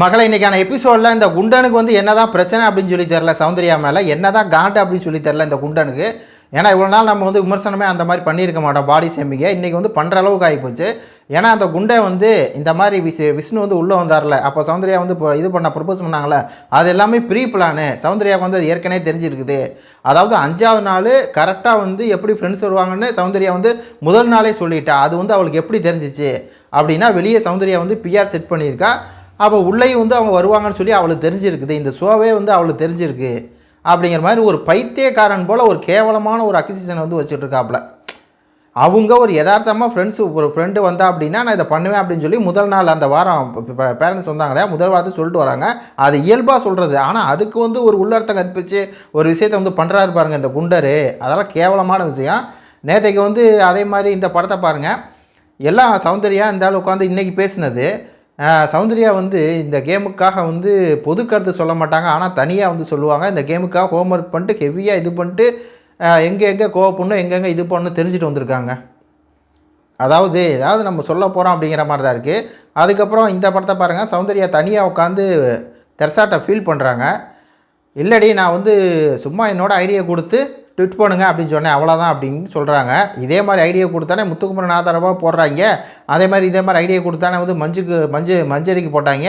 மகளை இன்னைக்கான எபிசோடில் இந்த குண்டனுக்கு வந்து என்னதான் பிரச்சனை அப்படின்னு சொல்லி தெரில சௌந்தர்யா மேலே. என்னதான் காண்டு அப்படின்னு சொல்லி தெரில இந்த குண்டனுக்கு. ஏன்னா இவ்வளோ நாள் நம்ம வந்து விமர்சனமே அந்த மாதிரி பண்ணியிருக்க மாட்டோம் பாடி சேமிங்க இன்றைக்கி வந்து பண்ணுற அளவுக்கு ஆகிப்போச்சு ஏன்னா அந்த குண்டை வந்து இந்த மாதிரி விஸ் விஷ்ணு வந்து உள்ளே வந்தார்ல. அப்போ சௌந்தர்யா வந்து இப்போ இது பண்ண ப்ரப்போஸ் பண்ணாங்களே அது எல்லாமே ப்ரீ பிளானு சௌந்தர்யாவுக்கு வந்து அது ஏற்கனவே தெரிஞ்சிருக்குது. அதாவது அஞ்சாவது நாள் கரெக்டாக வந்து எப்படி ஃப்ரெண்ட்ஸ் வருவாங்கன்னு சௌந்தர்யா வந்து முதல் நாளே சொல்லிட்டா. அது வந்து அவளுக்கு எப்படி தெரிஞ்சிச்சு? அப்படின்னா வெளியே சௌந்தர்யா வந்து பிஆர் செட் பண்ணியிருக்கா. அப்போ உள்ளேயும் வந்து அவங்க வருவாங்கன்னு சொல்லி அவளுக்கு தெரிஞ்சிருக்குது. இந்த ஷோவே வந்து அவளுக்கு தெரிஞ்சிருக்கு. அப்படிங்கிற மாதிரி ஒரு பைத்தியக்காரன் போல் ஒரு கேவலமான ஒரு அக்யூசிஷனை வந்து வச்சுட்டு இருக்காப்புல அவங்க ஒரு யதார்த்தமாக ஃப்ரெண்ட்ஸு ஒரு ஃப்ரெண்டு வந்தா அப்படின்னா நான் இதை பண்ணுவேன் அப்படின்னு சொல்லி முதல் நாள் அந்த வாரம் பேரண்ட்ஸ் வந்தாங்களே முதல் வாரத்தை சொல்லிட்டு வராங்க. அது இயல்பாக சொல்கிறது ஆனால் அதுக்கு வந்து ஒரு உள்ளர்த்தம் கற்பிச்சு ஒரு விஷயத்தை வந்து பண்ணுறாரு பாருங்கள் இந்த குண்டர். அதெல்லாம் கேவலமான விஷயம். நேற்றைக்கு வந்து அதே மாதிரி இந்த படத்தை பாருங்கள் எல்லாம் சௌந்தர்யா இந்த ஆள் உட்காந்து இன்றைக்கி பேசினது. சௌந்தர்யா வந்து இந்த கேமுக்காக வந்து பொது கருத்து சொல்ல மாட்டாங்க. ஆனால் தனியாக வந்து சொல்லுவாங்க. இந்த கேமுக்காக ஹோம் ஒர்க் பண்ணிட்டு ஹெவியாக இது பண்ணிட்டு எங்கே எங்கே கோவப்படணும் எங்கெங்கே இது பண்ணணும் தெரிஞ்சுட்டு வந்திருக்காங்க. அதாவது ஏதாவது நம்ம சொல்ல போகிறோம் அப்படிங்கிற மாதிரி தான் இருக்குது அதுக்கப்புறம் இந்த படத்தை பாருங்கள் சௌந்தர்யா தனியாக உட்காந்து தெரசாட்டை ஃபீல் பண்ணுறாங்க இல்லடி நான் வந்து சும்மா என்னோடய ஐடியா கொடுத்து ட்விட் பண்ணுங்க அப்படின்னு சொன்னேன். அவ்வளோதான் அப்படின்னு சொல்கிறாங்க இதே மாதிரி ஐடியா கொடுத்தானே முத்துக்குமரன் ஆதாரமாக போடுறாங்க. அதே மாதிரி இதே மாதிரி ஐடியா கொடுத்தானே வந்து மஞ்சுக்கு மஞ்சு மஞ்சரிக்கு போட்டாங்க.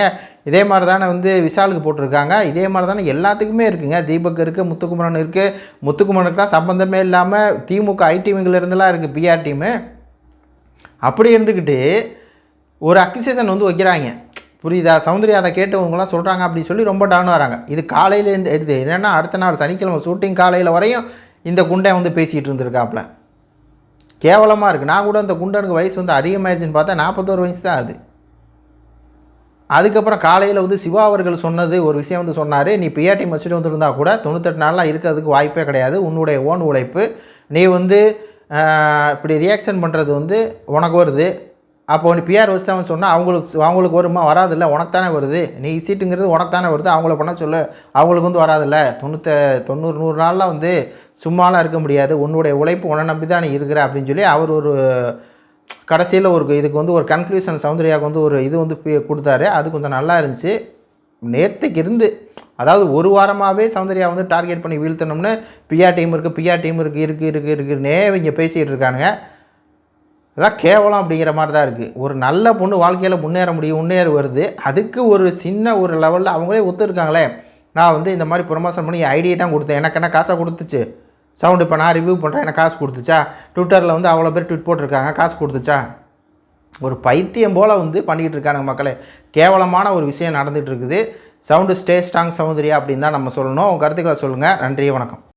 இதே மாதிரி தானே வந்து விஷாலுக்கு போட்டிருக்காங்க. இதே மாதிரி தானே எல்லாத்துக்குமே இருக்குங்க. தீபக் இருக்குது முத்துக்குமரன் இருக்குது முத்துக்குமரனுக்குலாம் சம்மந்தமே இல்லாமல் திமுக ஐடிவிங்கில் இருக்குது பிஆர் டீமு அப்படி இருந்துக்கிட்டு ஒரு அக்யூசேஷன் வந்து வைக்கிறாங்க. புரியுதா? சௌந்தர்யா அதை கேட்டவங்களாம் சொல்கிறாங்க அப்படின்னு சொல்லி ரொம்ப டவுன் வராங்க. இது காலையில் இருந்து இது என்னென்னா அடுத்த நாள் சனிக்கிழமை ஷூட்டிங் காலையில் வரையும் இந்த குண்டை வந்து பேசிகிட்டு இருந்திருக்காப்புல. கேவலமாக இருக்குது நான் கூட அந்த குண்டனுக்கு வயசு வந்து அதிகமாகிடுச்சின்னு பார்த்தா நாற்பத்தோரு வயசு தான் அது. அதுக்கப்புறம் காலையில் வந்து சிவா அவர்கள் சொன்னது ஒரு விஷயம் வந்து சொன்னார். நீ பிஆர்டி வச்சுட்டு வந்துருந்தா கூட தொண்ணூத்தெட்டு நாளெலாம் இருக்கிறதுக்கு வாய்ப்பே கிடையாது. உன்னுடைய ஓன் உழைப்பு. நீ வந்து இப்படி ரியாக்ஷன் பண்ணுறது வந்து உனக்கு வருது. அப்போ நீ பிஆர் வச்சு சொன்னால் அவங்களுக்கு அவங்களுக்கு வருமா வராதில்ல உனக்கு தானே வருது நீ சீட்டுங்கிறது உனக்கு தானே வருது அவங்கள பண்ண சொல்லு அவங்களுக்கு வந்து வராதில்ல தொண்ணூற்ற தொண்ணூறு நூறு நாளில் வந்து சும்மாலாம் இருக்க முடியாது உன்னுடைய உழைப்பு உன்னை நம்பி தான் நீ இருக்கிற அப்படின்னு சொல்லி அவர் ஒரு கடைசியில் ஒரு இதுக்கு வந்து ஒரு கன்க்ளூஷன் சௌந்தர்யாவுக்கு வந்து ஒரு இது வந்து கொடுத்தாரு அது கொஞ்சம் நல்லா இருந்துச்சு நேற்றுக்கு இருந்து அதாவது ஒரு வாரமாகவே சௌந்தர்யா வந்து டார்கெட் பண்ணி வீழ்த்தணும்னு பிஆர் டீம் இருக்குது பிஆர் டீம் இருக்குது இருக்குது இருக்குது இருக்குன்னே இவங்க பேசிகிட்டு இருக்கானுங்க இதெல்லாம் கேவலம் அப்படிங்கிற மாதிரி தான் இருக்குது ஒரு நல்ல பொண்ணு வாழ்க்கையில் முன்னேற முடியும் முன்னேற வருது. அதுக்கு ஒரு சின்ன ஒரு லெவலில் அவங்களே ஒத்துருக்காங்களே. நான் வந்து இந்த மாதிரி ப்ரொமோஷன் பண்ணி ஐடியா தான் கொடுத்தேன். எனக்கு என்ன காசாக கொடுத்துச்சு? சவுண்டு இப்போ நான் ரிவ்யூ பண்ணுறேன் எனக்கு காசு கொடுத்துச்சா? ட்விட்டரில் வந்து அவ்வளோ பேர் ட்விட் போட்டிருக்காங்க. காசு கொடுத்துச்சா? ஒரு பைத்தியம் போல் வந்து பண்ணிக்கிட்டு இருக்கானுங்க மக்களே. கேவலமான ஒரு விஷயம் நடந்துகிட்டு இருக்குது. சவுண்டு ஸ்டே ஸ்ட்ராங் சௌந்தர்யா அப்படின்னு தான் நம்ம சொல்லணும். உங்கள் கருத்துக்களை சொல்லுங்கள் நன்றி வணக்கம்.